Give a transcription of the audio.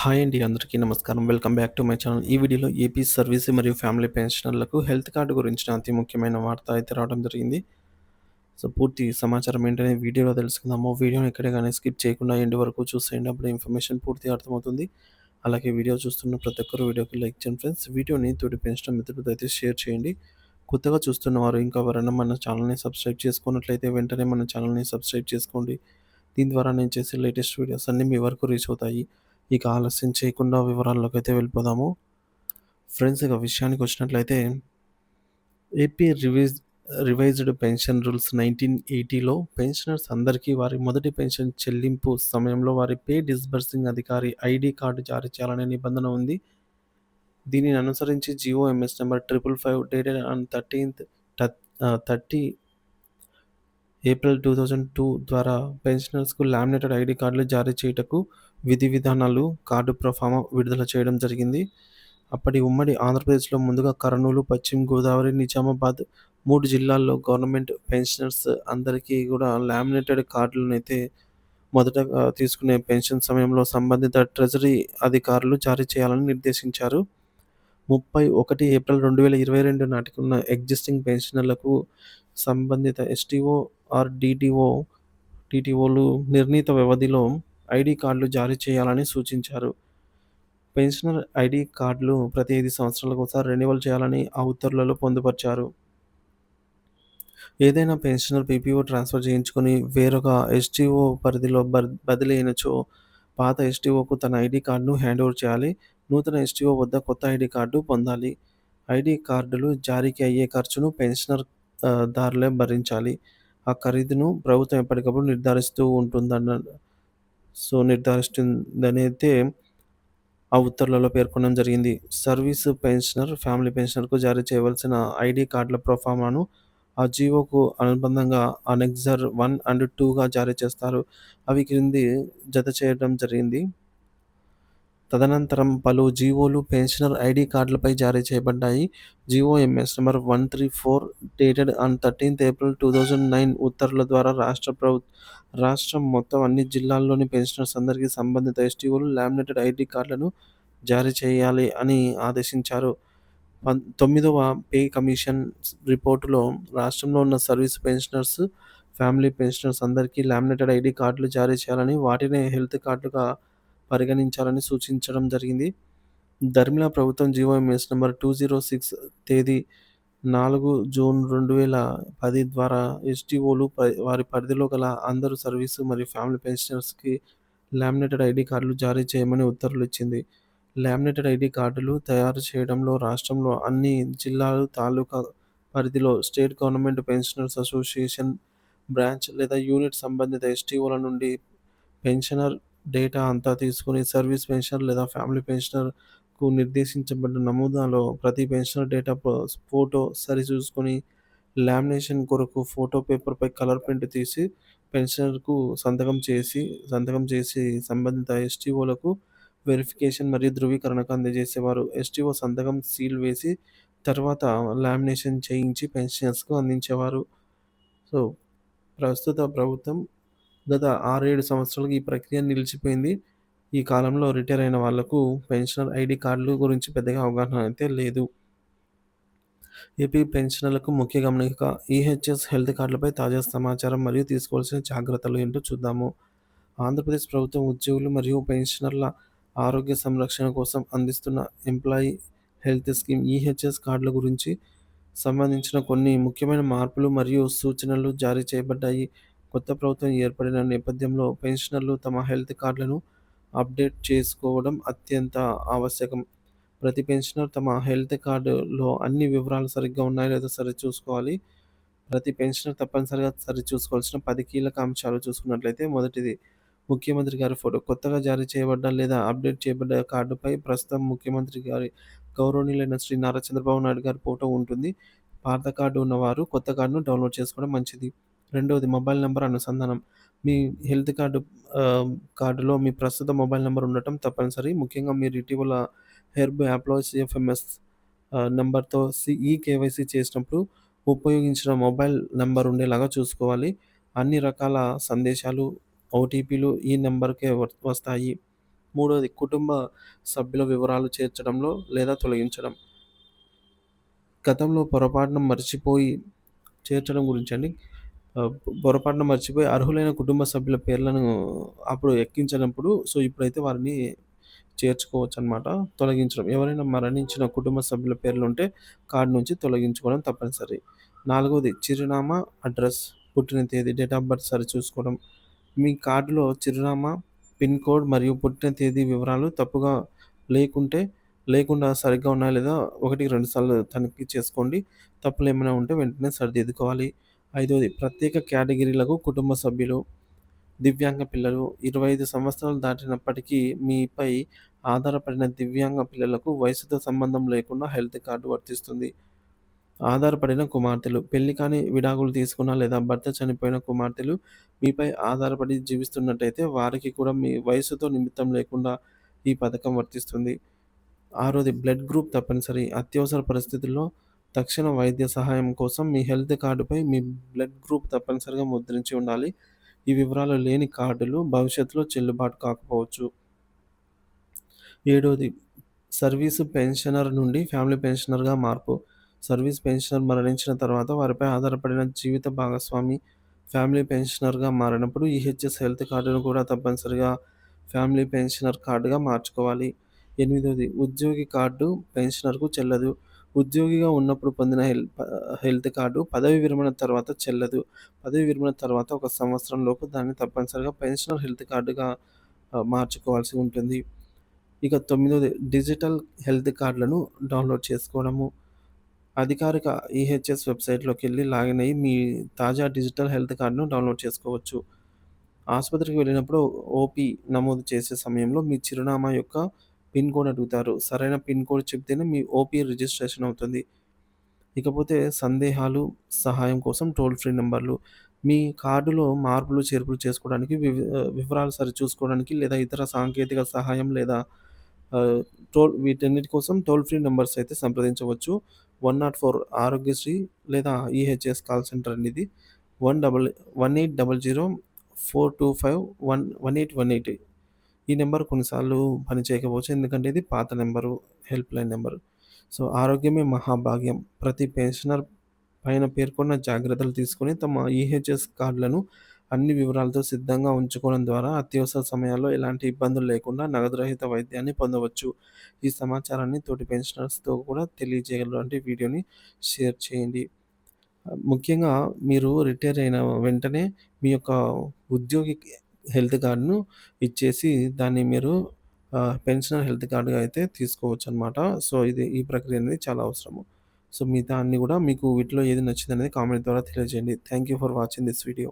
Hi అండి అందరికీ నమస్కారం. Welcome back to my channel. ఈ వీడియోలో ఏపీ సర్వీస్ మరియు ఫ్యామిలీ పెన్షనర్లకు హెల్త్ కార్డు గురించిన అతి ముఖ్యమైన వార్త అయితే రావడం జరిగింది. సో పూర్తి సమాచారం ఏంటనే వీడియోలో తెలుసుకుందాము. వీడియోని ఎక్కడే కానీ స్కిప్ చేయకుండా ఎండ్ వరకు చూసేయండి. అప్పుడు ఇన్ఫర్మేషన్ పూర్తిగా అర్థమవుతుంది. అలాగే వీడియో చూస్తున్న ప్రతి ఒక్కరు వీడియోకి లైక్ చేయండి ఫ్రెండ్స్. వీడియోని తోటి పెంచడం మిత్రులతో అయితే షేర్ చేయండి. కొత్తగా చూస్తున్న వారు ఇంకా ఎవరైనా మన ఛానల్ని సబ్స్క్రైబ్ చేసుకున్నట్లయితే వెంటనే మన ఛానల్ని సబ్స్క్రైబ్ చేసుకోండి. దీని ద్వారా నేను చేసే లేటెస్ట్ వీడియోస్ అన్నీ మీ వరకు రీచ్ అవుతాయి. ఇక ఆలస్యం చేయకుండా వివరాల్లోకి అయితే వెళ్ళిపోదాము. ఫ్రెండ్స్ ఇక విషయానికి వచ్చినట్లయితే AP revise revised pension rules nineteen ఎయిటీలో pensioners అందరికీ వారి మొదటి పెన్షన్ చెల్లింపు సమయంలో వారి పే డిస్బర్సింగ్ అధికారి ఐడి కార్డు జారీ చేయాలనే నిబంధన ఉంది. దీనిని అనుసరించి G O MS number triple five dated on thirteenth thirty April two thousand two ద్వారా పెన్షనర్స్కు లామినేటెడ్ ఐడి కార్డులు జారీ చేయుటకు విధి విధానాలు కార్డు ప్రొఫామ విడుదల చేయడం జరిగింది. అప్పటి ఉమ్మడి ఆంధ్రప్రదేశ్లో ముందుగా కర్నూలు పశ్చిమ గోదావరి నిజామాబాద్ మూడు జిల్లాల్లో గవర్నమెంట్ పెన్షనర్స్ అందరికీ కూడా లామినేటెడ్ కార్డులను అయితే మొదట తీసుకునే పెన్షన్ సమయంలో సంబంధిత ట్రెజరీ అధికారులు జారీ చేయాలని నిర్దేశించారు. ముప్పై ఒకటి ఏప్రిల్ రెండు వేల ఇరవై రెండు నాటికి ఉన్న ఎగ్జిస్టింగ్ పెన్షనర్లకు సంబంధిత ఎస్టీఓ ఆర్ డిటిఓ టీటీఓలు నిర్ణీత వ్యవధిలో ఐడి కార్డులు జారీ చేయాలని సూచించారు. పెన్షనర్ ఐడి కార్డులు ప్రతి ఐదు సంవత్సరాలకు ఒకసారి రెన్యువల్ చేయాలని ఆ ఉత్తర్వులలో పొందుపరిచారు. ఏదైనా పెన్షనర్ పీపీఓ ట్రాన్స్ఫర్ చేయించుకొని వేరొక ఎస్టీఓ పరిధిలో బదిలీ అయినచో పాత ఎస్టీఓకు తన ఐడి కార్డును హ్యాండ్ ఓవర్ చేయాలి. నూతన ఎస్టీఓ వద్ద కొత్త ఐడి కార్డు పొందాలి. ఐడి కార్డులు జారీకి అయ్యే ఖర్చును పెన్షనర్ దారులే భరించాలి. ఆ ఖరీదును ప్రభుత్వం ఎప్పటికప్పుడు నిర్ధారిస్తూ ఉంటుందన్న సో నిర్ధారిస్తుందనైతే ఆ ఉత్తర్వులలో పేర్కొనడం జరిగింది. సర్వీస్ పెన్షనర్ ఫ్యామిలీ పెన్షనర్కు జారీ చేయవలసిన ఐడి కార్డుల ప్రొఫామాను ఆ జీవోకు అనుబంధంగా అనెక్జర్ వన్ అండ్ టూగా జారీ చేస్తారు. అవి క్రింది జత చేయడం జరిగింది. తదనంతరం పలు జీవోలు పెన్షనర్ ఐడి కార్డులపై జారీ చేయబడ్డాయి. G O MS number one three four dated on thirteenth April two thousand nine ఉత్తర్వుల ద్వారా రాష్ట్ర ప్రభు రాష్ట్రం మొత్తం అన్ని జిల్లాల్లోని పెన్షనర్స్ అందరికీ సంబంధిత ఎస్టీఓలు లామినేటెడ్ ఐడి కార్డులను జారీ చేయాలి అని ఆదేశించారు. పం తొమ్మిదవ పే కమిషన్ రిపోర్టులో రాష్ట్రంలో ఉన్న సర్వీస్ పెన్షనర్స్ ఫ్యామిలీ పెన్షనర్స్ అందరికీ లామినేటెడ్ ఐడి కార్డులు జారీ చేయాలని వాటినే హెల్త్ కార్డుగా పరిగణించాలని సూచించడం జరిగింది. ధర్మిల ప్రభుత్వం GO MS number two zero six తేదీ నాలుగు జూన్ రెండు వేల పది ద్వారా ఎస్టీఓలు వారి పరిధిలో గల అందరు సర్వీసు మరియు ఫ్యామిలీ పెన్షనర్స్కి లామినేటెడ్ ఐడి కార్డులు జారీ చేయమని ఉత్తర్వులు ఇచ్చింది. లామినేటెడ్ ఐడి కార్డులు తయారు చేయడంలో రాష్ట్రంలో అన్ని జిల్లాలు తాలూకా పరిధిలో state government pensioners association branch లేదా యూనిట్ సంబంధిత ఎస్టీఓల నుండి పెన్షనర్ డేటా అంతా తీసుకుని సర్వీస్ పెన్షనర్ లేదా ఫ్యామిలీ పెన్షనర్కు నిర్దేశించబడిన నమూనాలో ప్రతి పెన్షనర్ డేటా ఫోటో సరిచూసుకొని లామినేషన్ కొరకు ఫోటో పేపర్పై కలర్ ప్రింట్ తీసి పెన్షనర్కు సంతకం చేసి సంతకం చేసి సంబంధిత ఎస్టీఓలకు వెరిఫికేషన్ మరియు ధృవీకరణకు అందజేసేవారు. ఎస్టీఓ సంతకం సీల్ వేసి తర్వాత లామినేషన్ చేయించి పెన్షనర్స్కు అందించేవారు. సో ప్రస్తుత ప్రభుత్వం గత ఆరేడు సంవత్సరాలకు ఈ ప్రక్రియ నిలిచిపోయింది. ఈ కాలంలో రిటైర్ అయిన వాళ్ళకు పెన్షనర్ ఐడి కార్డులు గురించి పెద్దగా అవగాహన అయితే లేదు. ఏపీ పెన్షనర్లకు ముఖ్య గమనిక ఈహెచ్ఎస్ హెల్త్ కార్డులపై తాజా సమాచారం మరియు తీసుకోవాల్సిన జాగ్రత్తలు ఏంటో చూద్దాము. ఆంధ్రప్రదేశ్ ప్రభుత్వం ఉద్యోగులు మరియు పెన్షనర్ల ఆరోగ్య సంరక్షణ కోసం అందిస్తున్న ఎంప్లాయీ హెల్త్ స్కీమ్ ఈహెచ్ఎస్ కార్డుల గురించి సంబంధించిన కొన్ని ముఖ్యమైన మార్పులు మరియు సూచనలు జారీ చేయబడ్డాయి. కొత్త ప్రభుత్వం ఏర్పడిన నేపథ్యంలో పెన్షనర్లు తమ హెల్త్ కార్డులను అప్డేట్ చేసుకోవడం అత్యంత ఆవశ్యకం. ప్రతి పెన్షనర్ తమ హెల్త్ కార్డులో అన్ని వివరాలు సరిగ్గా ఉన్నాయో లేదో సరి చూసుకోవాలి. ప్రతి పెన్షనర్ తప్పనిసరిగా సరి చూసుకోవాల్సిన పది కీలక అంశాలు చూసుకున్నట్లయితే మొదటిది ముఖ్యమంత్రి గారి ఫోటో. కొత్తగా జారీ చేయబడ్డ లేదా అప్డేట్ చేయబడ్డ కార్డుపై ప్రస్తుతం ముఖ్యమంత్రి గారి గౌరవనీయులైన శ్రీ నారా చంద్రబాబు నాయుడు గారి ఫోటో ఉంటుంది. పాత కార్డు ఉన్నవారు కొత్త కార్డును డౌన్లోడ్ చేసుకోవడం మంచిది. రెండవది మొబైల్ నెంబర్ అనుసంధానం మీ హెల్త్ కార్డు కార్డులో మీ ప్రస్తుత మొబైల్ నెంబర్ ఉండటం తప్పనిసరి ముఖ్యంగా మీరు ఇటీవల హెర్బ్ యాప్లో సిఎఫ్ఎంఎస్ నెంబర్తో ఈ కేవైసీ చేసినప్పుడు ఉపయోగించిన మొబైల్ నెంబర్ ఉండేలాగా చూసుకోవాలి అన్ని రకాల సందేశాలు ఓటీపీలు ఈ నెంబర్కే వస్తాయి మూడోది కుటుంబ సభ్యుల వివరాలు చేర్చడంలో లేదా తొలగించడం. గతంలో పొరపాటున మర్చిపోయి చేర్చడం గురించండి. అండి పొరపాటున మర్చిపోయి అర్హులైన కుటుంబ సభ్యుల పేర్లను అప్పుడు ఎక్కించినప్పుడు సో, ఇప్పుడైతే వారిని చేర్చుకోవచ్చు అనమాట తొలగించడం. ఎవరైనా మరణించిన కుటుంబ సభ్యుల పేర్లు ఉంటే కార్డు నుంచి తొలగించుకోవడం తప్పనిసరి. నాలుగవది చిరునామా, అడ్రస్, పుట్టిన తేదీ, డేట్ ఆఫ్ బర్త్ సరిచూసుకోవడం. మీ కార్డులో చిరునామా, పిన్ కోడ్ మరియు పుట్టిన తేదీ వివరాలు తప్పుగా లేకుంటే లేకుండా సరిగ్గా ఉన్నాయా లేదా 1, 2 సార్లు తనిఖీ చేసుకోండి. తప్పులు ఏమైనా ఉంటే వెంటనే సరిదిద్దుకోవాలి. ఐదవది ప్రత్యేక కేటగిరీలకు కుటుంబ సభ్యులు, దివ్యాంగ పిల్లలు 25 సంవత్సరాలు దాటినప్పటికీ మీపై ఆధారపడిన దివ్యాంగ పిల్లలకు వయసుతో సంబంధం లేకుండా హెల్త్ కార్డు వర్తిస్తుంది. ఆధారపడిన కుమార్తెలు, పెళ్ళి కాని, విడాకులు తీసుకున్న లేదా భర్త చనిపోయిన కుమార్తెలు మీపై ఆధారపడి జీవిస్తున్నట్టయితే వారికి కూడా మీ వయసుతో నిమిత్తం లేకుండా ఈ పథకం వర్తిస్తుంది. ఆరోది బ్లడ్ గ్రూప్ తప్పనిసరి. అత్యవసర పరిస్థితుల్లో తక్షణ వైద్య సహాయం కోసం మీ హెల్త్ కార్డుపై మీ బ్లడ్ గ్రూప్ తప్పనిసరిగా ముద్రించి ఉండాలి. ఈ వివరాలు లేని కార్డులు భవిష్యత్తులో చెల్లుబాటు కాకపోవచ్చు. ఏడోది సర్వీసు పెన్షనర్ నుండి ఫ్యామిలీ పెన్షనర్‌గా మార్పు. సర్వీస్ పెన్షనర్ మరణించిన తర్వాత వారిపై ఆధారపడిన జీవిత భాగస్వామి ఫ్యామిలీ పెన్షనర్‌గా మారినప్పుడు ఈహెచ్ఎస్ హెల్త్ కార్డును కూడా తప్పనిసరిగా ఫ్యామిలీ పెన్షనర్ కార్డుగా మార్చుకోవాలి. ఎనిమిదోది ఉద్యోగి కార్డు పెన్షనర్‌కు చెల్లదు. ఉద్యోగిగా ఉన్నప్పుడు పొందిన హెల్త్ హెల్త్ కార్డు పదవీ విరమణ తర్వాత చెల్లదు. పదవీ విరమణ తర్వాత ఒక సంవత్సరం లోపు దాన్ని తప్పనిసరిగా పెన్షనర్ హెల్త్ కార్డుగా మార్చుకోవాల్సి ఉంటుంది. ఇక తొమ్మిదోది డిజిటల్ హెల్త్ కార్డులను డౌన్‌లోడ్ చేసుకోవడము. అధికారిక ఈహెచ్ఎస్ వెబ్సైట్లోకి వెళ్ళి లాగిన్ అయ్యి మీ తాజా డిజిటల్ హెల్త్ కార్డును డౌన్‌లోడ్ చేసుకోవచ్చు. ఆసుపత్రికి వెళ్ళినప్పుడు ఓపీ నమోదు చేసే సమయంలో మీ చిరునామా యొక్క పిన్ కోడ్ అడుగుతారు. సరైన పిన్ కోడ్ చెప్తేనే మీ ఓపీ రిజిస్ట్రేషన్ అవుతుంది. ఇకపోతే సందేహాలు, సహాయం కోసం టోల్ ఫ్రీ నెంబర్లు మీ కార్డులో మార్పులు, చేర్పులు చేసుకోవడానికి వివి ఆహ్, వివరాలు సరిచూసుకోవడానికి లేదా ఇతర సాంకేతిక సహాయం లేదా టోల్ వీటన్నిటి కోసం టోల్ ఫ్రీ నెంబర్స్ అయితే సంప్రదించవచ్చు. 104 ఆరోగ్యశ్రీ లేదా ఈహెచ్ఎస్ కాల్ సెంటర్ అనేది one double one eight double 1800 425 one 1818 ఈ నెంబర్ కొన్నిసార్లు పనిచేయకపోవచ్చు. ఎందుకంటే ఇది పాత number help line number. So, ఆరోగ్యమే మహాభాగ్యం. ప్రతి పెన్షనర్ పైన పేర్కొన్న జాగ్రత్తలు తీసుకొని తమ ఈహెచ్ఎస్ కార్డులను అన్ని వివరాలతో సిద్ధంగా ఉంచుకోవడం ద్వారా అత్యవసర సమయాల్లో ఎలాంటి ఇబ్బందులు లేకుండా నగదు రహిత వైద్యాన్ని పొందవచ్చు. ఈ సమాచారాన్ని తోటి పెన్షనర్స్‌తో కూడా తెలియజేయగలరు. అంటే వీడియోని షేర్ చేయండి. ముఖ్యంగా మీరు రిటైర్ అయిన వెంటనే మీ యొక్క ఉద్యోగికి హెల్త్ కార్డును ఇచ్చేసి దాన్ని మీరు పెన్షనర్ హెల్త్ కార్డుగా అయితే తీసుకోవచ్చు అనమాట సో, ఇది ఈ ప్రక్రియ అనేది చాలా అవసరము. సో, మిగతా దాన్ని కూడా మీకు వీటిలో ఏది నచ్చింది అనేది కామెంట్ ద్వారా తెలియజేయండి. Thank you for watching this video.